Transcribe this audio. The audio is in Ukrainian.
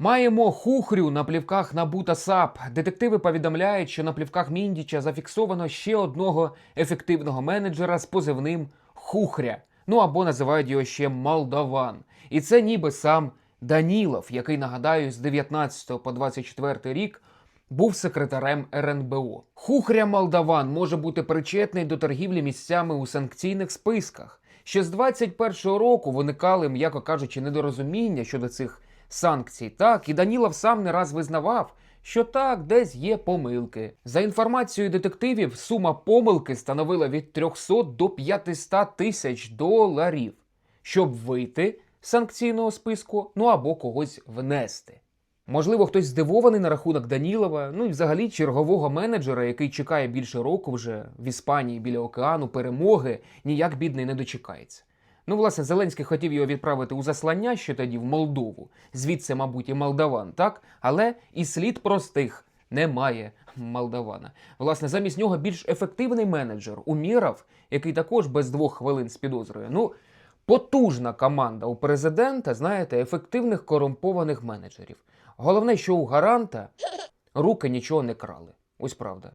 Маємо хухрю на плівках НАБУ та САП. Детективи повідомляють, що на плівках Міндіча зафіксовано ще одного ефективного менеджера з позивним Хухря. Ну або називають його ще Молдаван. І це ніби сам Данілов, який нагадаю, з 19 по 24 рік був секретарем РНБО. Хухря Молдаван може бути причетний до торгівлі місцями у санкційних списках. Ще з 21-го року виникали, м'яко кажучи, недорозуміння щодо цих санкцій. Так, і Данілов сам не раз визнавав, що так, десь є помилки. За інформацією детективів, сума помилки становила від 300 до 500 тисяч доларів, щоб вийти з санкційного списку, ну або когось внести. Можливо, хтось здивований на рахунок Данілова, ну і взагалі чергового менеджера, який чекає більше року вже в Іспанії біля океану перемоги, ніяк бідний не дочекається. Ну, власне, Зеленський хотів його відправити у заслання ще тоді в Молдову, звідси, мабуть, і Молдаван, так? Але і слід простих немає Молдавана. Власне, замість нього більш ефективний менеджер Уміров, який також без двох хвилин з підозрою. Ну, потужна команда у президента, знаєте, ефективних корумпованих менеджерів. Головне, що у гаранта руки нічого не крали. Ось правда.